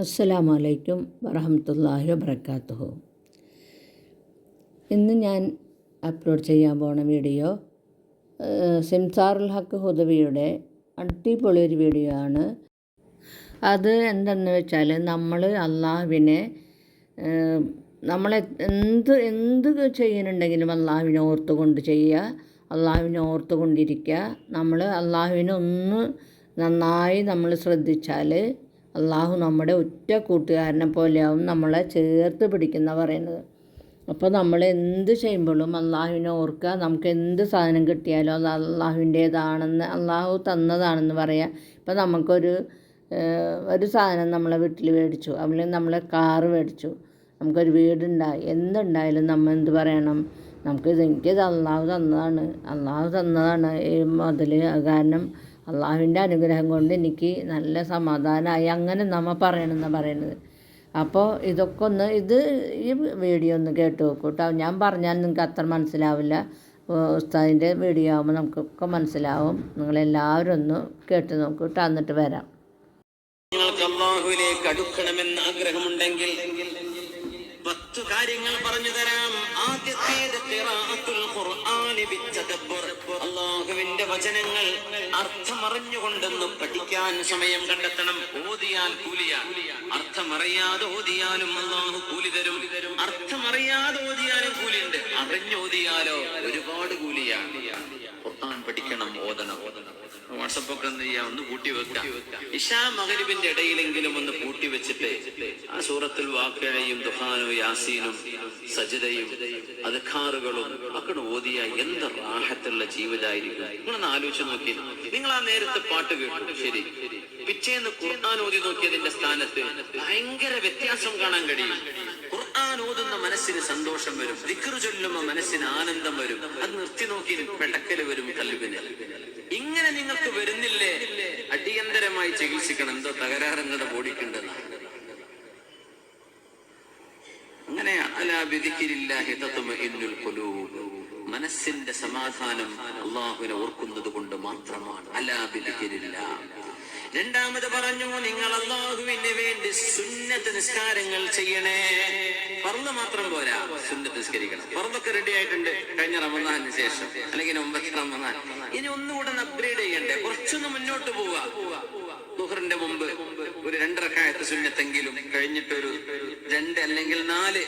അസ്സലാമു അലൈക്കും വറഹമത്തല്ലാഹി വബർക്കാത്തുഹു ഇന്ന് ഞാൻ അപ്ലോഡ് ചെയ്യാൻ പോണ വീഡിയോ സിംസാറുൽ ഹക്ക് ഹുദവിയുടെ അടിപൊളി ഒരു വീഡിയോ ആണ്. അത് എന്തെന്ന് വെച്ചാൽ നമ്മൾ അള്ളാഹുവിനെ നമ്മളെ എന്ത് എന്ത് ചെയ്യുന്നുണ്ടെങ്കിലും അള്ളാഹുവിനെ ഓർത്തുകൊണ്ട് ചെയ്യുക അള്ളാഹുവിനെ ഓർത്തുകൊണ്ടിരിക്കുക. നമ്മൾ അള്ളാഹുവിനെ ഒന്ന് നന്നായി നമ്മൾ ശ്രദ്ധിച്ചാൽ അള്ളാഹു നമ്മുടെ ഒറ്റ കൂട്ടുകാരനെ പോലെയാവും നമ്മളെ ചേർത്ത് പിടിക്കുന്ന പറയുന്നത്. അപ്പോൾ നമ്മൾ എന്ത് ചെയ്യുമ്പോഴും അള്ളാഹുവിനെ ഓർക്കുക നമുക്ക് എന്ത് സാധനം കിട്ടിയാലും അത് അള്ളാഹുവിന്റേതാണെന്ന് അള്ളാഹു തന്നതാണെന്ന് പറയാം. ഇപ്പം നമുക്കൊരു ഒരു സാധനം നമ്മളെ വീട്ടിൽ മേടിച്ചു അല്ലെങ്കിൽ നമ്മളെ കാറ് മേടിച്ചു നമുക്കൊരു വീടുണ്ടായി എന്തുണ്ടായാലും നമ്മൾ എന്ത് പറയണം? നമുക്ക് നമുക്കിത് എനിക്കിത് അള്ളാഹു തന്നതാണ് അള്ളാഹു തന്നതാണ് ഈ മുതൽ കാരണം അള്ളാഹുവിന്റെ അനുഗ്രഹം കൊണ്ട് എനിക്ക് നല്ല സമാധാനമായി അങ്ങനെ നമ്മൾ പറയണമെന്ന് പറയണത്. അപ്പോൾ ഇതൊക്കെ ഒന്ന് ഇത് ഈ വീഡിയോ ഒന്ന് കേട്ട് നോക്കൂ കേട്ടോ ഞാൻ പറഞ്ഞാൽ നിങ്ങൾക്ക് അത്ര മനസ്സിലാവില്ല. ഉസ്താദിന്റെ വീഡിയോ ആകുമ്പോൾ നമുക്കൊക്കെ മനസ്സിലാവും. നിങ്ങളെല്ലാവരും ഒന്ന് കേട്ട് നോക്കൂ കേട്ടോ എന്നിട്ട് വരാം. നിങ്ങൾക്ക് അടുക്കണമെന്ന് ആഗ്രഹമുണ്ടെങ്കിൽ പത്ത് കാര്യങ്ങൾ പറഞ്ഞു തരാം. ആദ്യത്തേത് ഖുർആനി. അള്ളാഹുവിന്റെ വചനങ്ങൾ അർത്ഥമറിഞ്ഞുകൊണ്ടെന്ന് പഠിക്കാൻ സമയം കണ്ടെത്തണം ഓതിയാൽ കൂലിയാൽ അർത്ഥമറിയാതെ ഓതിയാലും അള്ളാഹു കൂലി തരും. അർത്ഥമറിയാതെ ഓതിയാലും കൂലിയുണ്ട്. അറിഞ്ഞോതിയാലോ ഒരുപാട് കൂലിയാണ് ഖുർആൻ പഠിക്കണം ഓതണം. വാട്സപ്പ് ഒക്കെ എന്ത് ചെയ്യാം? ഒന്ന് കൂട്ടി വെക്കാം. ഇഷാ മകരിബിന്റെ ഇടയിലെങ്കിലും ഒന്ന് കൂട്ടി വെച്ചിട്ട് ആ സൂറത്തിൽ വാക്കയും ദുഹാനും യാസീനും സജിതയും അധികാറുകളും ഒക്കെ ഓതിയ എന്ത് റാഹത്തുള്ള ജീവിതമായിരിക്കും. നിങ്ങളൊന്ന് ആലോചിച്ച് നോക്കി. നിങ്ങൾ ആ നേരത്തെ പാട്ട് കേട്ടു. ശരി. പിച്ചേന്ന് ഖുർആൻ ഓതി നോക്കിയതിന്റെ സ്ഥാനത്ത് ഭയങ്കര വ്യത്യാസം കാണാൻ കഴിയും. ഖുർആൻ ഓതുന്ന മനസ്സിന് സന്തോഷം വരും. വിക്രു ചൊല്ലുമ്പോ മനസ്സിന് ആനന്ദം വരും. അത് നിർത്തി നോക്കി പെടക്കൽ വരും കല്ലുവിന് ഇങ്ങനെ നിങ്ങൾക്ക് വരുന്നില്ലേ? അടിയന്തരമായി ചികിത്സിക്കണം. എന്തോ തകരാറുങ്ങളുടെ ബോഡിക്കുണ്ടെന്നാണ് അങ്ങനെ അലാ ബിദിക്രില്ലാഹി തത്മഇന്നുൽ ഖുലൂബ്. മനസ്സിന്റെ സമാധാനം അള്ളാഹുവിനെ ഓർക്കുന്നത് കൊണ്ട് മാത്രമാണ്. അല്ലാതിരിക്കില്ല രണ്ടാമത് പറഞ്ഞു നിങ്ങൾ അള്ളാഹുവിന് വേണ്ടി സുന്നത്ത് നിസ്കാരങ്ങൾ ചെയ്യണേ. പറന്ന് മാത്രം പോരാ സുന്നത്ത് നിസ്കരിക്കണം. പറന്നൊക്കെ റെഡി ആയിട്ടുണ്ട് കഴിഞ്ഞ റമദാനിന് ശേഷം. അല്ലെങ്കിൽ ഒമ്പത് റമദാൻ. ഇനി ഒന്നുകൂടെ അപ്ഗ്രേഡ് ചെയ്യണ്ടേ? കുറച്ചൊന്ന് മുന്നോട്ട് പോവാ. ദുഹറിന്റെ മുമ്പ് ഒരു രണ്ടരക്കായത്ത് സുന്നത്തെങ്കിലും കഴിഞ്ഞിട്ടൊരു രണ്ട് അല്ലെങ്കിൽ നാല്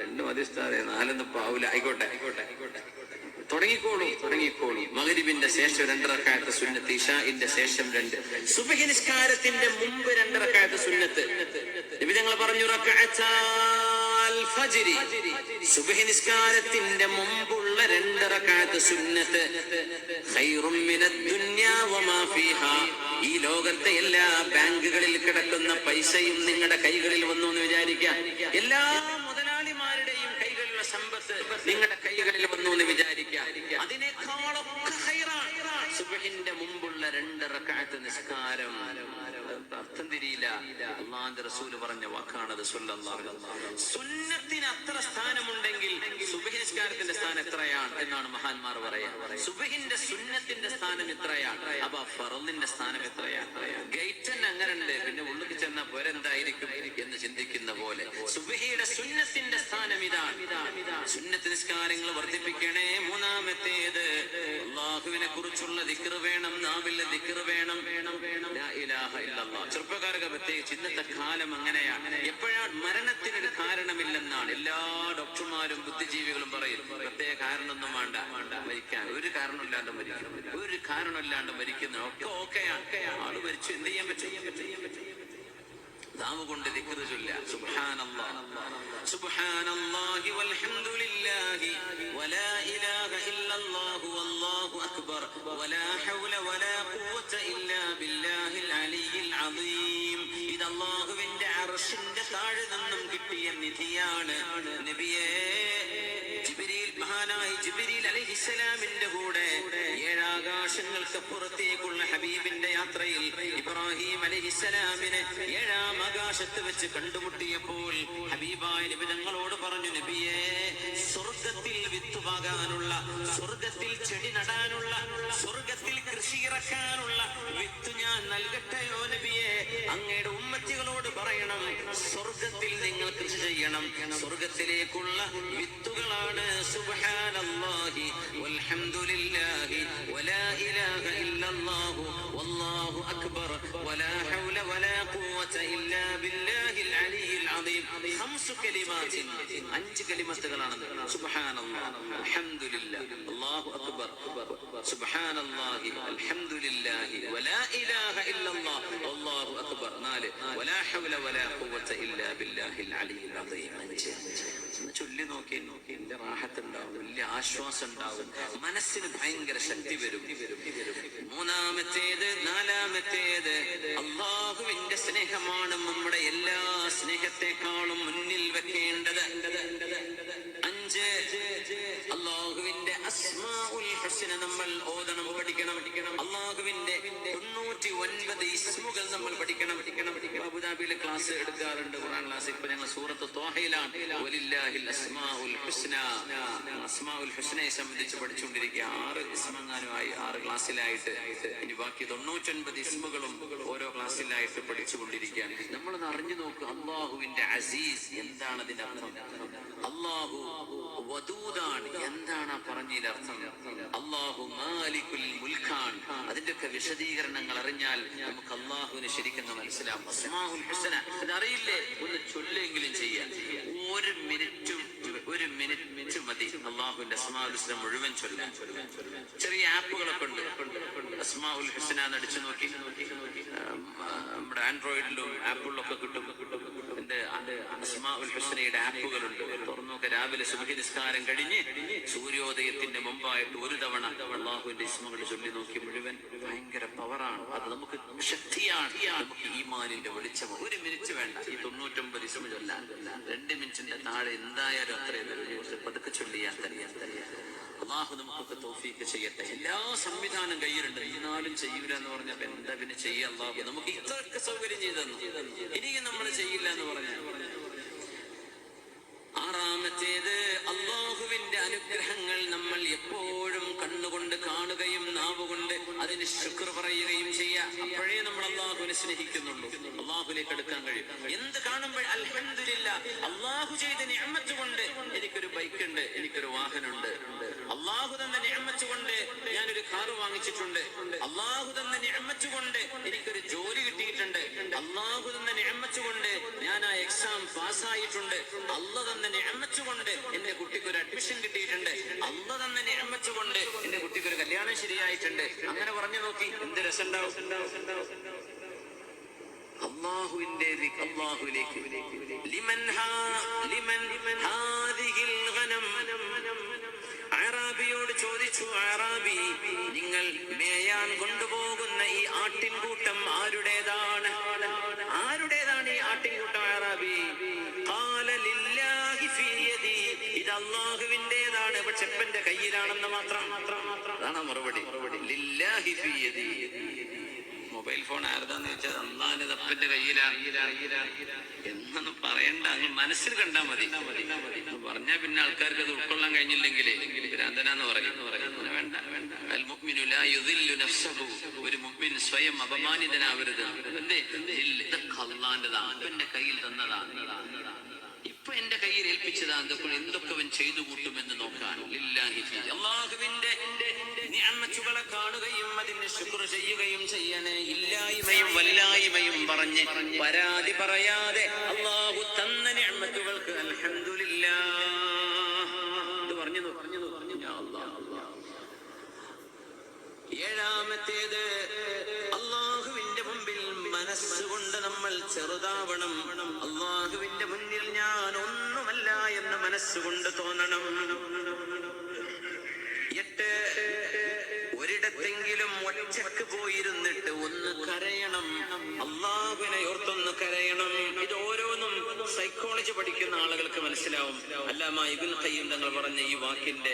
രണ്ട് മതിസ്ഥാതെ നാലെന്ന് പാവില്ല ആയിക്കോട്ടെ. ആയിക്കോട്ടെ ആയിക്കോട്ടെ തുടങ്ങിക്കോളൂ. തുടങ്ങിക്കോളൂ. മകരിബിന്റെ ശേഷം രണ്ടരക്കായത്ത് സുന്നത്ത് ഇഷാഇന്റെ ശേഷം രണ്ട്. സുബഹി നിസ്കാരത്തിന്റെ മുമ്പ് രണ്ടരക്കായത്ത് സുന്നത്ത്. നബി ഞങ്ങൾ പറഞ്ഞു സുബഹി നിസ്കാരത്തിന്റെ മുമ്പുള്ള രണ്ടരക്കായത്ത് സുന്നത്ത്. ഈ ലോകത്തെ എല്ലാ ബാങ്കുകളിൽ കിടക്കുന്ന പൈസയും നിങ്ങളുടെ കൈകളിൽ വന്നു എന്ന് വിചാരിക്കാം. എല്ലാ സമ്പത്ത് നിങ്ങളുടെ കൈകളിൽ വന്നു എന്ന് വിചാരിക്കാം. അതിനേക്കാളൊക്കെ ഹൈറാണ്. സുബഹിന്റെ മുമ്പുള്ള രണ്ട് റക്കാത്ത് നിസ്കാരം. അർത്ഥം തിരിയില്ല. അള്ളാന്റെ റസൂൽ പറഞ്ഞ വാക്കാണത്. സുന്നത്തിന് അത്ര സ്ഥാനമുണ്ടെങ്കിൽ സുബഹി നിസ്കാരത്തിന്റെ സ്ഥാനം എത്രയാണ് എന്നാണ് മഹാന്മാർ പറയാ സുബഹിന്റെ സുന്നത്തിന്റെ സ്ഥാനം എത്രയാണ്? അപ്പൊ ഫറലിന്റെ സ്ഥാനം എത്രയാണ്? ഗേറ്റ് തന്നെ അങ്ങനെ ഉണ്ട് പിന്നെ ഉള്ളിൽ ചെന്ന പോരെന്തായിരിക്കും എന്ന് ചിന്തിക്കുന്ന പോലെ. സുബഹിയുടെ സുന്നത്തിന്റെ സ്ഥാനം ഇതാണ്. സുന്നത്ത് നിസ്കാരങ്ങൾ വർദ്ധിപ്പിക്കണേ മൂന്നാമത്തേത്. അള്ളാഹുവിനെ കുറിച്ചുള്ള വേണം വേണം. ചെറുപ്പക്കാർക്ക് പ്രത്യേകിച്ച് ഇന്നത്തെ കാലം അങ്ങനെയാണ്. എപ്പോഴാണ് മരണത്തിനൊരു കാരണമില്ലെന്നാണ് എല്ലാ ഡോക്ടർമാരും ബുദ്ധിജീവികളും പറയും. പ്രത്യേക കാരണമൊന്നും വേണ്ട. വേണ്ട മരിക്കാൻ. ഒരു കാരണമില്ലാണ്ട് മരിക്കും. ഒരു കാരണമില്ലാണ്ട് മരിക്കുന്ന ഒക്കെ ഓക്കെയാണ്. ആൾ മരിച്ചു. എന്ത് ചെയ്യാൻ പറ്റും? നാവ് കൊണ്ട് സുബ്ഹാനല്ലാഹി വൽഹംദുലില്ലാഹി വലാ ഇലാഹ ഇല്ലല്ലാഹു വല്ലാഹു അക്ബർ വലാ ഹൗല വലാ ഖുവത ഇല്ലാ ബില്ലാഹിൽ അലിയിൽ അദീം ഇത് അല്ലാഹുവിന്റെ അർശിന്റെ താഴെ നിന്നും കിട്ടിയ നിധിയാണ്. നബിയേ അലൈഹിസ്സലാമിന്റെ കൂടെ ഏഴാകാശങ്ങൾക്ക് പുറത്തേക്കുള്ള ഹബീബിന്റെ യാത്രയിൽ ഇബ്രാഹിം അലൈഹിസ്സലാമിനെ ഏഴാം ആകാശത്ത് വെച്ച് കണ്ടുമുട്ടിയപ്പോൾ ഹബീബായ നബി പറഞ്ഞു നബിയെ സ്വർഗത്തിൽ വിത്തുപാകാനുള്ള സ്വർഗത്തിൽ ചെടി നടാനുള്ള സ്വർഗത്തിൽ കൃഷി ഇറക്കാനുള്ള വിത്ത് ഞാൻ നൽകട്ടെയോ നബിയെ? അങ്ങയുടെ ഉമ്മത്തികളോട് പറയണം സ്വർഗത്തിൽ നിങ്ങൾ കൃഷി ചെയ്യണം. സ്വർഗത്തിലേക്കുള്ള വിത്തുകളാണ് സുബ്ഹാനല്ലാഹി വൽഹംദുലില്ലാഹി വലാ ഇലാഹ ഇല്ലല്ലാഹു വല്ലാഹു അക്ബർ വലാ ഹൗല വലാ അഞ്ച് കലിമത്തുകളാണ് സുബ്ഹാനല്ലാഹ് അൽഹംദുലില്ലാ അല്ലാഹു അക്ബർ. വലാ ഇലാഹ അല്ലാഹു അക്ബർ. നാല് വലാ വലാ ഖുവത ചൊല്ലി നോക്കി. നോക്കി എന്റെ റാഹത്തുണ്ടാവും വലിയ ആശ്വാസം ഉണ്ടാവും മനസ്സിന് ഭയങ്കര ശക്തി വരും. മൂന്നാമത്തേത് നാലാമത്തേത് അള്ളാഹുവിന്റെ സ്നേഹമാണ് നമ്മുടെ എല്ലാ സ്നേഹത്തെക്കാളും മുന്നിൽ വെക്കേണ്ടത് അള്ളാഹുവിന്റെ അസ്മാഉൽ ഹുസ്ന നമ്മൾ ഓതണം പഠിക്കണം. പഠിക്കണം അള്ളാഹുവിന്റെ തൊണ്ണൂറ്റി ഒൻപത് ഇസ്മുകൾ നമ്മൾ പഠിക്കണം. പഠിക്കണം പഠിക്കണം അബുദാബിയിൽ ക്ലാസ് എടുക്കാറുണ്ട് ഖുറാൻ ക്ലാസ് ഇപ്പൊ ഞങ്ങൾ സൂറത്ത് ത്വാഹയിലാണ്. വലില്ലാഹിൽ അസ്മാഉൽ ഹുസ്ന. അസ്മാഉൽ ഹുസ്നയെ സംബന്ധിച്ച് പഠിച്ചുകൊണ്ടിരിക്കുക. ആറ് ഇസ്മങ്ങാനുമായി ആറ് ക്ലാസ്സിലായിട്ട് ഇനി ബാക്കി തൊണ്ണൂറ്റൊൻപത് ഇസ്മുകളും ഓരോ ക്ലാസ്സിലായിട്ട് പഠിച്ചുകൊണ്ടിരിക്കുകയാണ്. നമ്മളൊന്ന് അറിഞ്ഞു നോക്കുക അള്ളാഹുവിന്റെ അസീസ് എന്താണ് അതിന്റെ അർത്ഥം? അള്ളാഹു വദൂദാണ് എന്താണ് പറഞ്ഞതിന്റെ അർത്ഥം? അള്ളാഹു മാലിക്കുൽ മുൽഖാൻ. അതിന്റെയൊക്കെ വിശദീകരണങ്ങൾ അറിഞ്ഞാൽ നമുക്ക് അള്ളാഹുവിനെ ശരിക്കും മനസ്സിലാവും അസ്മാഉൽ ഹുസ്ന. അതറിയില്ലേ ഒന്ന് ചൊല്ലെങ്കിലും ചെയ്യാം. ഒരു മിനിറ്റും ഒരു മിനിറ്റ് മതി. അള്ളാഹുവിന്റെ അസ്മാഉൽ മുഴുവൻ ചൊല്ലാൻ ചെറിയ ആപ്പുകളൊക്കെ ഉണ്ട്. അസ്മാഉൽ ഹുസ്ന എന്ന് അടിച്ചു നോക്കി. നമ്മുടെ ആൻഡ്രോയിഡിലും ആപ്പിളിലൊക്കെ കിട്ടും. ഹുസ്നയുടെ ആപ്പുകളുണ്ട്. തുറന്നു നോക്കുക രാവിലെ സുബഹി നിസ്കാരം കഴിഞ്ഞ് സൂര്യോദയത്തിന്റെ മുമ്പായിട്ട് ഒരു തവണ അള്ളാഹുവിന്റെ ഇസ്മകൾ ചൊല്ലി നോക്കി മുഴുവൻ ഭയങ്കര പവറാണ് അത് നമുക്ക് ശക്തിയാണ്. നമുക്ക് ഈമാനിന്റെ വെളിച്ചം ഒരു മിനിറ്റ് വേണ്ട. ഈ തൊണ്ണൂറ്റൊമ്പത് ദിവസം ചൊല്ലാൻ. രണ്ട് മിനിറ്റിന്റെ താഴെ എന്തായാലും അത്രയും പതുക്കെ ചൊല്ലിയാൽ തന്നെയാ അള്ളാഹു നമുക്കൊക്കെ തോഫീക്ക് ചെയ്യട്ടെ. എല്ലാ സംവിധാനം കയ്യിലുണ്ട്. എന്നാലും ചെയ്യൂല എന്ന് പറഞ്ഞപ്പോ എന്താ പിന്നെ ചെയ്യാം നമുക്ക് ഇത്രയൊക്കെ സൗകര്യം ചെയ്തു ഇനിയും നമ്മൾ ചെയ്യില്ല എന്ന് പറഞ്ഞു ആറാമത്തേത് അള്ളാഹുവിന്റെ അനുഗ്രഹങ്ങൾ നമ്മൾ എപ്പോഴും കണ്ണുകൊണ്ട് കാണുകയും നാവുകൊണ്ട് അതിന് ശുക്ർ പറയുകയും ചെയ്യുക അപ്പോഴേ നമ്മൾ അള്ളാഹുവിനെ സ്നേഹിക്കുന്നുള്ളൂ. അള്ളാഹുലേക്ക് എടുക്കാൻ കഴിയും. എന്ത് കാണുമ്പോൾ അൽഹന്ദില്ല അള്ളാഹു ചെയ്ത നിഅമത്ത് കൊണ്ട് എനിക്കൊരു ബൈക്ക് ഉണ്ട് എനിക്കൊരു വാഹനമുണ്ട്. അള്ളാഹു തന്നെ നിഅമത്ത് കൊണ്ട് ഞാനൊരു കാറ് വാങ്ങിച്ചിട്ടുണ്ട്. അള്ളാഹു തന്നെ നിഅമത്ത് കൊണ്ട് എനിക്കൊരു ജോലി കിട്ടിയിട്ടുണ്ട്. അള്ളാഹു തന്നെ നിഅമത്ത് കൊണ്ട് ഞാൻ ആ എക്സാം പാസ്സായിട്ടുണ്ട്. അല്ല തന്നെ ഞമ്മച്ചുകൊണ്ട് കൊണ്ട് എന്റെ കുട്ടിക്ക് ഒരു അഡ്മിഷൻ കിട്ടിയിട്ടുണ്ട്. അല്ല തന്നെ ഞമ്മച്ചുകൊണ്ട് കൊണ്ട് എന്റെ കുട്ടിക്ക് ഒരു കല്യാണം ശരിയായിട്ടുണ്ട്. അങ്ങനെ പറഞ്ഞു നോക്കി എന്ത് രസമുണ്ടാവും? അള്ളാഹുവിന്റെ അള്ളാഹുലേക്ക് ലിമൻ ഹാദിഹിൽ ഗനം. അറാബിയോട് ചോദിച്ചു അറാബി നിങ്ങൾ മേയാൻ കൊണ്ടുപോകുന്ന ഈ ആട്ടിൻകൂട്ടം ആരുടേതാണ്? ഫീ യദി. ഇത് അള്ളാഹുവിന്റേതാണ് പക്ഷെ എപ്പന്റെ കയ്യിലാണെന്ന് മാത്രം അതാണ് മറുപടി ലില്ലാഹി ഫീ യദി. മൊബൈൽ ഫോൺ ആരുതാന്ന് ചോദിച്ചാൽ അന്നാലും തപ്പന്റെ കയ്യിലാണ്. എന്നൊന്നും പറയണ്ട അങ്ങ് മനസ്സിൽ കണ്ടാ മതി. പറഞ്ഞാ പിന്നെ ആൾക്കാർക്ക് അത് ഉൾക്കൊള്ളാൻ കഴിഞ്ഞില്ലെങ്കിൽ ഭ്രാന്തനാന്ന് പറയുന്നു വേണ്ട. ഒരു മുഅ്മിൻ സ്വയം അപമാനിതനാവരുത്. എന്തേ ഇതൊക്കെ അള്ളാന്റെതാണ്. അപ്പന്റെ കയ്യിൽ തന്നതാണ്. എന്റെ കയ്യിൽ ഏൽപ്പിച്ചതാ എന്തൊക്കെ എന്തൊക്കെ അവൻ ചെയ്തു കൂട്ടുമെന്ന് നോക്കാൻ. കാണുകയും അതിന് ശുക്ർ ചെയ്യുകയും ചെയ്യണേ. ഇല്ലായ്മയും വല്ലായ്മയും പറഞ്ഞ് പരാതി പറയാതെ അള്ളാഹു തന്ന നിഅമത്തുകൾക്ക് അലഹമില്ല ഇത് പറഞ്ഞു പറഞ്ഞു ഏഴാമത്തേത് മനസ്സുകൊണ്ട് നമ്മൾ ചെറുതാവണം. അള്ളാഹുവിന്റെ മുന്നിൽ ഞാൻ ഒന്നുമല്ല എന്ന് മനസ്സുകൊണ്ട് തോന്നണം. എട്ട് ഒരിടത്തെങ്കിലും ഒറ്റയ്ക്ക് പോയിരുന്നിട്ട് ഒന്ന് കരയണം. അള്ളാഹുവിനെ ഓർത്തൊന്ന് കരയണം. സൈക്കോളജി പഠിക്കുന്ന ആളുകൾക്ക് മനസ്സിലാവും. അല്ലാമ ഇബിൻ ഖയ്യിം തങ്ങൾ പറഞ്ഞ ഈ വാക്കിന്റെ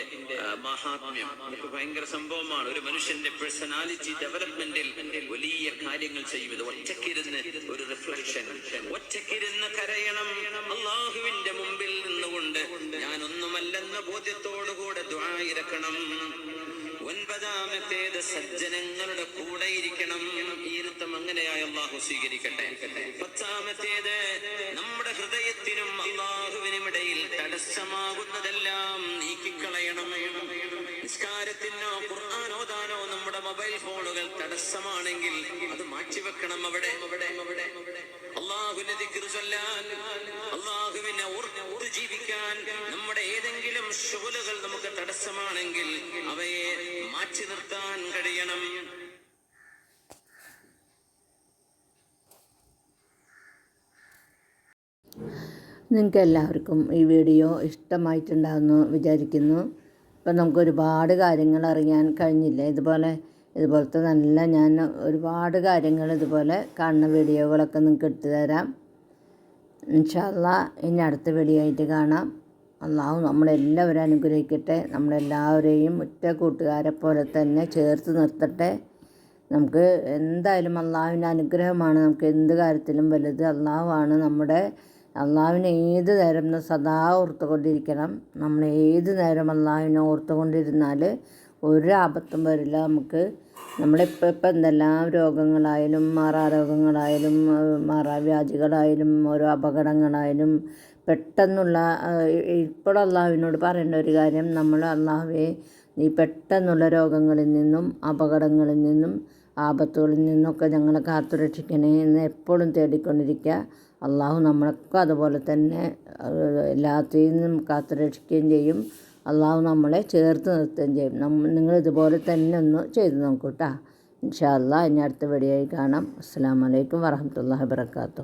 മഹാത്മ്യം. ഭയങ്കര സംഭവമാണ്. ഒരു മനുഷ്യന്റെ പേഴ്സണാലിറ്റി ഡെവലപ്മെന്റിൽ വലിയ കാര്യങ്ങൾ ചെയ്യും. ഇത് ഒറ്റക്കിരുന്ന് ഒരു റിഫ്ലക്ഷൻ ഒറ്റക്കിരുന്ന് കരയണം. അള്ളാഹുവിന്റെ മുമ്പിൽ നിന്നുകൊണ്ട് ഞാൻ ഒന്നുമല്ലെന്ന ബോധ്യത്തോടുകൂടെ ദ്വായിരക്കണം ഒൻപതാമത്തേത് സജ്ജനങ്ങളുടെ കൂടെ ഇരിക്കണം. ഈ നൃത്തം അങ്ങനെയായി അള്ളാഹു സ്വീകരിക്കട്ടെ. പത്താമത്തേത് തടസ്സമാകുന്നതെല്ലാം നീക്കിക്കളയണം. നിസ്കാരത്തിനോ ഖുർആാനോദാനോ നമ്മുടെ മൊബൈൽ ഫോണുകൾ തടസ്സമാണെങ്കിൽ അത് മാറ്റിവെക്കണം അവിടെ. അള്ളാഹുവിനെ ചൊല്ലാൻ അള്ളാഹുവിനെ ജീവിക്കാൻ നമ്മുടെ ഏതെങ്കിലും ഷോലുകൾ നമുക്ക് തടസ്സമാണെങ്കിൽ അവയെ മാറ്റി നിർത്താൻ കഴിയണം. നിങ്ങൾക്ക് എല്ലാവർക്കും ഈ വീഡിയോ ഇഷ്ടമായിട്ടുണ്ടാകുന്നു വിചാരിക്കുന്നു. ഇപ്പം നമുക്ക് ഒരുപാട് കാര്യങ്ങൾ അറിയാൻ കഴിഞ്ഞില്ല? ഇതുപോലെ ഇതുപോലത്തെ നല്ല ഞാൻ ഒരുപാട് കാര്യങ്ങൾ ഇതുപോലെ കാണുന്ന വീഡിയോകളൊക്കെ നിങ്ങൾക്ക് ഇട്ട് തരാം. ഇൻഷാല്ല ഇനി അടുത്ത വീഡിയോ ആയിട്ട് കാണാം. അള്ളാഹു നമ്മളെല്ലാവരും അനുഗ്രഹിക്കട്ടെ. നമ്മളെല്ലാവരെയും ഒറ്റ കൂട്ടുകാരെ പോലെ തന്നെ ചേർത്ത് നിർത്തട്ടെ. നമുക്ക് എന്തായാലും അള്ളാഹുവിന്റെ അനുഗ്രഹമാണ്. നമുക്ക് എന്ത് കാര്യത്തിലും വലുത് അള്ളാഹുവാണ് നമ്മുടെ അള്ളാഹുവിനെ ഏത് നേരം സദാ ഓർത്തുകൊണ്ടിരിക്കണം. നമ്മൾ ഏത് നേരം അള്ളാഹുവിനെ ഓർത്തുകൊണ്ടിരുന്നാൽ ഒരു ആപത്തും വരില്ല നമുക്ക്. നമ്മളിപ്പോൾ ഇപ്പം എന്തെല്ലാം രോഗങ്ങളായാലും മാറാരോഗങ്ങളായാലും മാറാവ്യാധികളായാലും ഓരോ അപകടങ്ങളായാലും പെട്ടെന്നുള്ള ഇപ്പോൾ അള്ളാഹുവിനോട് പറയേണ്ട ഒരു കാര്യം നമ്മൾ അള്ളാഹുവെ നീ പെട്ടെന്നുള്ള രോഗങ്ങളിൽ നിന്നും അപകടങ്ങളിൽ നിന്നും ആപത്തുകളിൽ നിന്നൊക്കെ ഞങ്ങളെ കാത്തുരക്ഷിക്കണേ എന്ന് എപ്പോഴും തേടിക്കൊണ്ടിരിക്കുക അള്ളാഹു നമ്മളൊക്കെ അതുപോലെ തന്നെ എല്ലാത്തിൽ നിന്നും കാത്തുരക്ഷിക്കുകയും ചെയ്യും. അള്ളാഹു നമ്മളെ ചേർത്ത് നിർത്തുകയും ചെയ്യും. നമ്മ നിങ്ങൾ ഇതുപോലെ തന്നെ ഒന്ന് ചെയ്ത് നോക്കൂട്ടാ കേട്ടോ ഇൻഷാ അള്ളാഹ് ഇനി അടുത്ത വീഡിയോയിൽ കാണാം. അസ്സാം വലൈക്കും വറഹമത്തല്ലാ വാബർക്കാത്തു